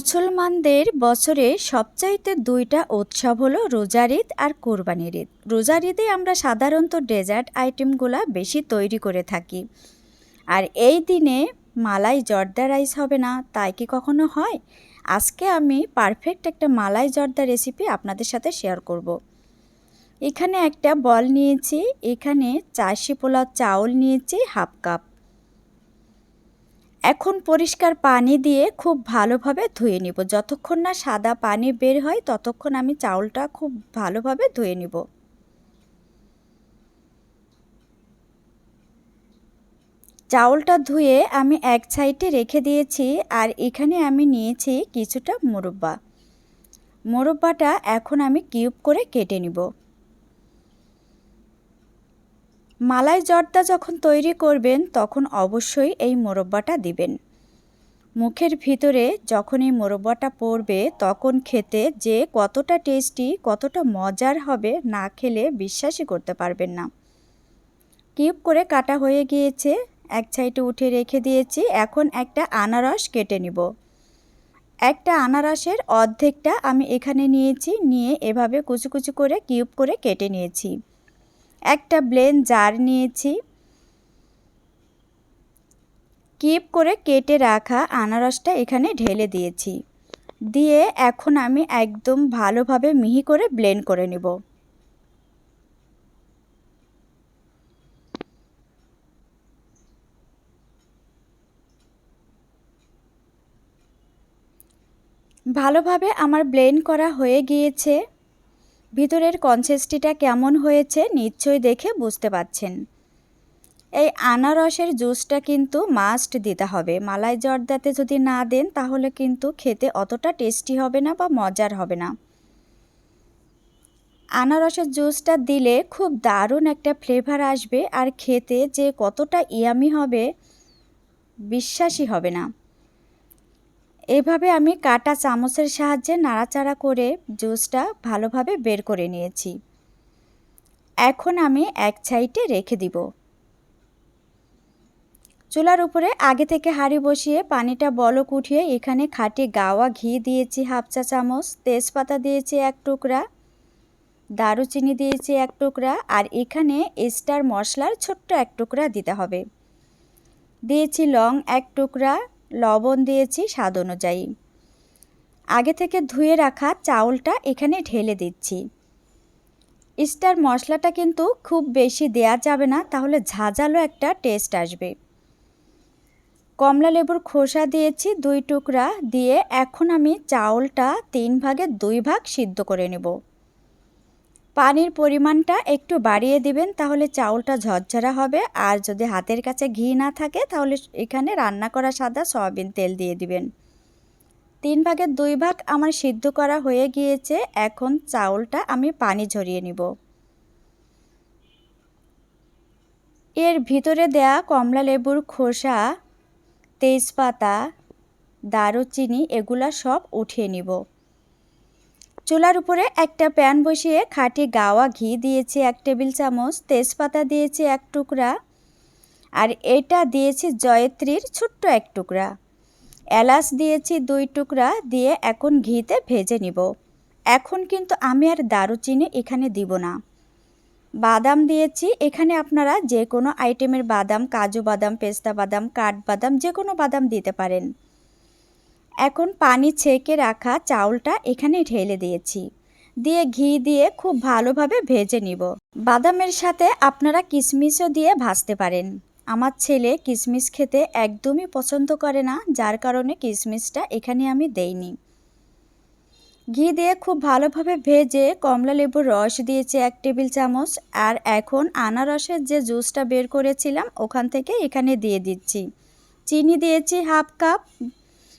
মুসলমানদের বছরে সবচাইতে দুইটা উৎসব হলো রোজার ঈদ আর কোরবানির ঈদ। রোজার ঈদে আমরা সাধারণত ডেজার্ট আইটেমগুলা বেশি তৈরি করে থাকি। আর এই দিনে মালাই জর্দা রাইস হবে না, তাই কি কখনো হয়? আজকে আমি পারফেক্ট একটা মালাই জর্দা রেসিপি আপনাদের সাথে শেয়ার করব। এখানে একটা বল নিয়েছি, এখানে চাষি পোলাও চাউল নিয়েছি, হাফ কাপ। এখন পরিষ্কার পানি দিয়ে খুব ভালোভাবে ধুয়ে নিব। যতক্ষণ না সাদা পানি বের হয়, ততক্ষণ আমি চাউলটা খুব ভালোভাবে ধুয়ে নিব। চাউলটা ধুয়ে আমি এক সাইডে রেখে দিয়েছি আর এখানে আমি নিয়েছি কিছুটা মুরব্বা। মুরব্বাটা এখন আমি কিউব করে কেটে নিব। মালাই জর্দা যখন তৈরি করবেন, তখন অবশ্যই এই মোরব্বাটা দিবেন। মুখের ভিতরে যখন এই মোরব্বাটা পড়বে, তখন খেতে যে কতটা টেস্টি, কতটা মজার হবে, না খেলে বিশ্বাসই করতে পারবেন না। কিউব করে কাটা হয়ে গিয়েছে, এক সাইডে উঠে রেখে দিয়েছি, এখন একটা আনারস কেটে নিব। একটা আনারসের অর্ধেকটা আমি এখানে নিয়েছি, নিয়ে এভাবে কুচু কুচু করে কিউব করে কেটে নিয়েছি। একটা ব্লেন জার নিয়েছি। কিপ করে কেটে রাখা আনারসটা এখানে ঢেলে দিয়েছি। দিয়ে এখন আমি একদম ভালোভাবে মিহি করে ব্লেন্ড করে নেব। ভালোভাবে আমার ব্লেন্ড করা হয়ে গিয়েছে। ভিতরের কনসেস্টিটা কেমন হয়েছে নিশ্চয়ই দেখে বুঝতে পাচ্ছেন এই আনারসের জুসটা কিন্তু মাস্ট দিতে হবে। মালাই জর্দাতে যদি না দেন, তাহলে কিন্তু খেতে অতটা টেস্টি হবে না বা মজার হবে না। আনারসের জুসটা দিলে খুব দারুণ একটা ফ্লেভার আসবে আর খেতে যে কতটা ইয়ামি হবে, বিশ্বাসই হবে না। এভাবে আমি কাটা চামচের সাহায্যে নাড়াচাড়া করে জুসটা ভালোভাবে বের করে নিয়েছি। এখন আমি এক সাইডে রেখে দিব। চুলার উপরে আগে থেকে হাঁড়ি বসিয়ে পানিটা বলক উঠিয়ে এখানে খাঁটি গাওয়া ঘি দিয়েছি হাফ চা চামচ, তেজপাতা দিয়েছি এক টুকরা, দারুচিনি দিয়েছি এক টুকরা আর এখানে স্টার মশলার ছোট্ট এক টুকরা দিতে হবে। দিয়েছি লং এক টুকরা লবণ দিয়েছি স্বাদ অনুযায়ী। আগে থেকে ধুয়ে রাখা চাউলটা এখানে ঢেলে দিচ্ছি। স্টার মশলাটা কিন্তু খুব বেশি দেয়া যাবে না, তাহলে ঝাঁঝালো একটা টেস্ট আসবে। কমলা লেবুর খোসা দিয়েছি দুই টুকরা, দিয়ে এখন আমি চাউলটা তিন ভাগে দুই ভাগ সিদ্ধ করে নেব। পানির পরিমাণটা একটু বাড়িয়ে দিবেন, তাহলে চাউলটা ঝরঝরা হবে। আর যদি হাতের কাছে ঘি না থাকে, তাহলে এখানে রান্না করা সাদা সয়াবিন তেল দিয়ে দিবেন। তিন ভাগের দুই ভাগ আমার সিদ্ধ করা হয়ে গিয়েছে, এখন চাউলটা আমি পানি ঝরিয়ে নিব। এর ভিতরে দেয়া কমলা লেবুর খোসা, তেজপাতা, দারুচিনি, এগুলা সব উঠিয়ে নিব। চুলার উপরে একটা প্যান বসিয়ে খাঁটি গাওয়া ঘি দিয়েছি, এক টেবিল চামচ, তেজপাতা দিয়েছি এক টুকরা, আর এটা দিয়েছি জয়ত্রীর ছোট্ট এক টুকরা। এলাচ দিয়েছি দুই টুকরা, দিয়ে এখন ঘিতে ভেজে নিব। এখন কিন্তু আমি আর দারুচিনি এখানে দিব না। বাদাম দিয়েছি, এখানে আপনারা যে কোনো আইটেমের বাদাম, কাজু বাদাম, পেস্তা বাদাম কাঠবাদাম যে কোনো বাদাম দিতে পারেন। এখন পানি ছেঁকে রাখা চাউলটা এখানে ঢেলে দিয়েছি। দিয়ে ঘি দিয়ে খুব ভালোভাবে ভেজে নিব। বাদামের সাথে আপনারা কিশমিশও দিয়ে ভাজতে পারেন। আমার ছেলে কিশমিশ খেতে একদমই পছন্দ করে না, যার কারণে কিশমিশটা এখানে আমি দেইনি। ঘি দিয়ে খুব ভালোভাবে ভেজে কমলা লেবুর রস দিয়েছি এক টেবিল চামচ, আর এখন আনারসের যে জুসটা বের করেছিলাম ওখান থেকে এখানে দিয়ে দিচ্ছি। চিনি দিয়েছি হাফ কাপ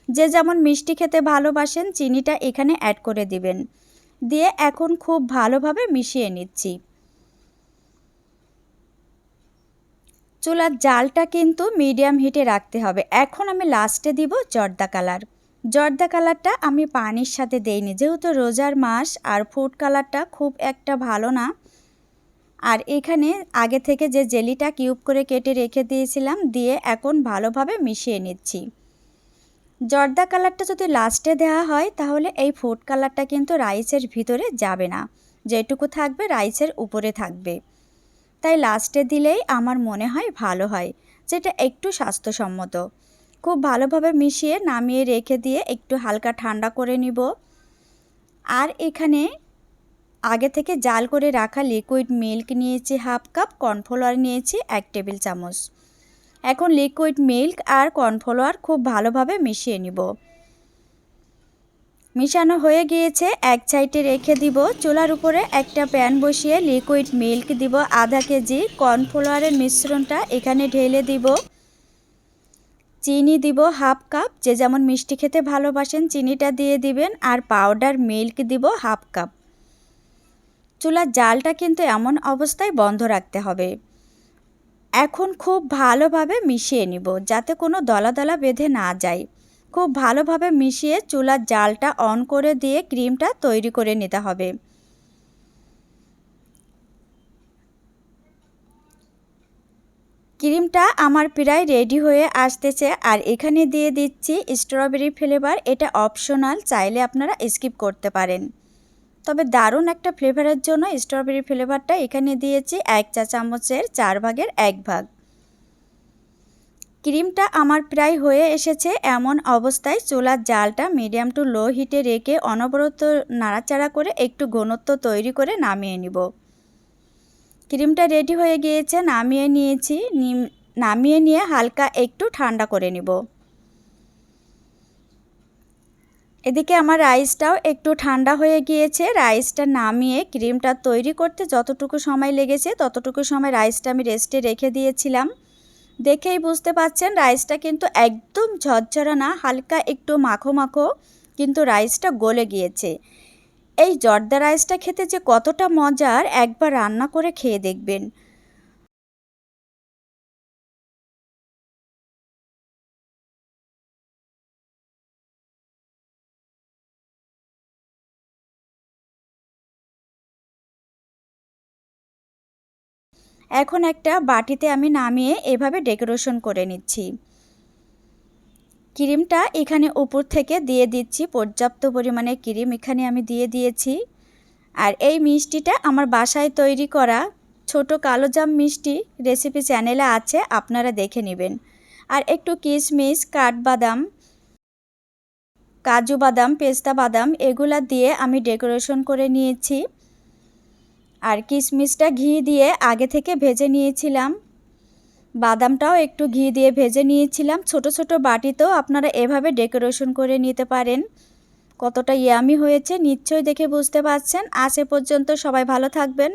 যে যেমন মিষ্টি খেতে ভালোবাসেন, চিনিটা এখানে অ্যাড করে দিবেন। দিয়ে এখন খুব ভালোভাবে মিশিয়ে নিচ্ছি। চুলার জালটা কিন্তু মিডিয়াম হিটে রাখতে হবে। এখন আমি লাস্টে দিব জর্দা কালার। জর্দা কালারটা আমি পানির সাথে দেইনি। যেহেতু রোজার মাস আর ফুড কালারটা খুব একটা ভালো না। আর এখানে আগে থেকে যে জেলিটা কিউব করে কেটে রেখে দিয়েছিলাম, দিয়ে এখন ভালোভাবে মিশিয়ে নিচ্ছি। জর্দা কালারটা যদি লাস্টে দেওয়া হয়, তাহলে এই ফুড কালারটা কিন্তু রাইসের ভিতরে যাবে না। যেটুকু থাকবে রাইসের উপরে থাকবে। তাই লাস্টে দিলেই আমার মনে হয় ভালো হয়, যেটা একটু স্বাস্থ্যসম্মত। খুব ভালোভাবে মিশিয়ে নামিয়ে রেখে দিয়ে একটু হালকা ঠান্ডা করে নিব। আর এখানে আগে থেকে জাল করে রাখা লিকুইড মিল্ক নিয়েছি হাফ কাপ কর্নফ্লাওয়ার নিয়েছি এক টেবিল চামচ। এখন লিকুইড মিল্ক আর কর্নফ্লাওয়ার খুব ভালোভাবে মিশিয়ে নিব। মিশানো হয়ে গিয়েছে, এক সাইডে রেখে দিব। চুলার উপরে একটা প্যান বসিয়ে লিকুইড মিল্ক দিব। আধা কেজি কর্নফ্লাওয়ারের মিশ্রণটা এখানে ঢেলে দিব। চিনি দিব হাফ কাপ। যে যেমন মিষ্টি খেতে ভালোবাসেন, চিনিটা দিয়ে দিবেন আর পাউডার মিল্ক দিব হাফ কাপ। চুলার জালটা কিন্তু এমন অবস্থায় বন্ধ রাখতে হবে। এখন খুব ভালোভাবে মিশিয়ে নিব, যাতে কোনো দলা দলা বেঁধে না যায় খুব ভালোভাবে মিশিয়ে চুলার জালটা অন করে দিয়ে ক্রিমটা তৈরি করে নিতে হবে। ক্রিমটা আমার প্রায় রেডি হয়ে আসতেছে, আর এখানে দিয়ে দিচ্ছি স্ট্রবেরি ফ্লেভার। এটা অপশনাল, চাইলে আপনারা স্কিপ করতে পারেন। তবে দারুণ একটা ফ্লেভারের জন্য স্ট্রবেরি ফ্লেভারটা এখানে দিয়েছি এক চা চামচের চার ভাগের এক ভাগ। ক্রিমটা আমার প্রায় হয়ে এসেছে এমন অবস্থায় চুলার জালটা মিডিয়াম টু লো হিটে রেখে অনবরত নাড়াচাড়া করে একটু ঘনত্ব তৈরি করে নামিয়ে নিব। ক্রিমটা রেডি হয়ে গিয়েছে, নামিয়ে নিয়েছি নামিয়ে নিয়ে হালকা একটু ঠান্ডা করে নিব। এদিকে আমার রাইসটাও একটু ঠান্ডা হয়ে গিয়েছে। রাইসটা নামিয়ে ক্রিমটা তৈরি করতে যতটুকু সময় লেগেছে, ততটুকু সময় রাইসটা আমি রেস্টে রেখে দিয়েছিলাম। দেখেই বুঝতে পাচ্ছেন, রাইসটা কিন্তু একদম ঝরঝরা না, হালকা একটু মাখো মাখো, কিন্তু রাইসটা গলে গিয়েছে। এই জর্দা রাইসটা খেতে যে কতটা মজার, একবার রান্না করে খেয়ে দেখবেন। এখন একটা বাটিতে আমি নামিয়ে এভাবে ডেকোরেশন করে নিচ্ছি। ক্রিমটা এখানে উপর থেকে দিয়ে দিচ্ছি, পর্যাপ্ত পরিমাণে ক্রিম এখানে আমি দিয়ে দিয়েছি। আর এই মিষ্টিটা আমার বাসায় তৈরি করা ছোট কালোজাম মিষ্টি রেসিপি চ্যানেলে আছে, আপনারা দেখে নেবেন। আর একটু কিশমিশ, কাঠবাদাম, কাজু বাদাম, পেস্তা বাদাম, এগুলা দিয়ে আমি ডেকোরেশন করে নিয়েছি। আর কিশমিশটা ঘি দিয়ে আগে থেকে ভেজে নিয়েছিলাম। বাদামটাও একটু ঘি দিয়ে ভেজে নিয়েছিলাম। ছোট ছোট বাটিতেও আপনারা এভাবে ডেকোরেশন করে নিতে পারেন। কতটা ইয়ামি হয়েছে নিশ্চয়ই দেখে বুঝতে পারছেন। আজ পর্যন্ত সবাই ভালো থাকবেন।